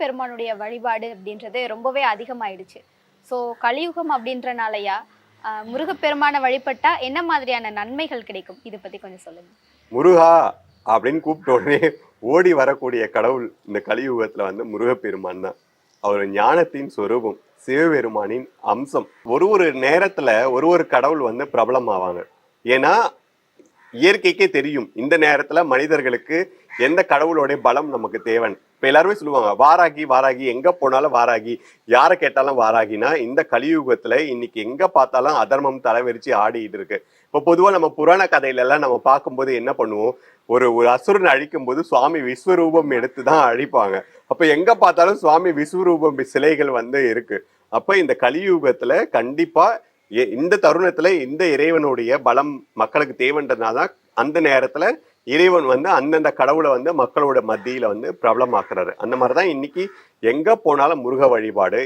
பெருமானுடைய வழிபாடு அப்படின்றது ரொம்பவே அதிகமாயிடுச்சு. ஸோ கலியுகம் அப்படின்றனாலயா முருகப்பெருமானை வழிபட்டா என்ன மாதிரியான நன்மைகள் கிடைக்கும்? இதை பத்தி கொஞ்சம் சொல்லுங்க. முருகா அப்படின்னு கூப்பிட்ட உடனே ஓடி வரக்கூடிய கடவுள் இந்த கலியுகத்துல வந்து முருகப்பெருமான் தான். அவர் ஞானத்தின் சொரூபம் சிவபெருமானின் அம்சம். ஒரு ஒரு நேரத்துல ஒரு ஒரு கடவுள் வந்து பிரபலம் ஆவாங்க ஏன்னா இயற்கைக்கே தெரியும். இந்த நேரத்துல மனிதர்களுக்கு எந்த கடவுளோடைய பலம் நமக்கு தேவன்? இப்ப எல்லாருமே சொல்லுவாங்க வாராகி வாராகி எங்க போனாலும் வாராகி. யாரை கேட்டாலும் வாராகினா இந்த கலியுகத்துல இன்னைக்கு எங்க பார்த்தாலும் அதர்மம் தலைவரிச்சு ஆடிட்டு இருக்கு. இப்போ பொதுவா நம்ம புராண கதையில எல்லாம் நம்ம பார்க்கும்போது என்ன பண்ணுவோம்? ஒரு ஒரு அசுரன் அழிக்கும் போது சுவாமி விஸ்வரூபம் எடுத்து தான் அழிப்பாங்க. அப்ப எங்க பார்த்தாலும் சுவாமி விஸ்வரூபம் சிலைகள் வந்து இருக்கு. அப்ப இந்த கலியுகத்துல கண்டிப்பா இந்த தருணத்துல இந்த இறைவனுடைய பலம் மக்களுக்கு தேவைன்றதுனால தான் அந்த நேரத்துல இறைவன் வந்து அந்தந்த கடவுளை வந்து மக்களோட மத்தியில வந்து பிரபலமாக்குறாரு. அந்த மாதிரிதான் இன்னைக்கு எங்க போனாலும் முருக வழிபாடு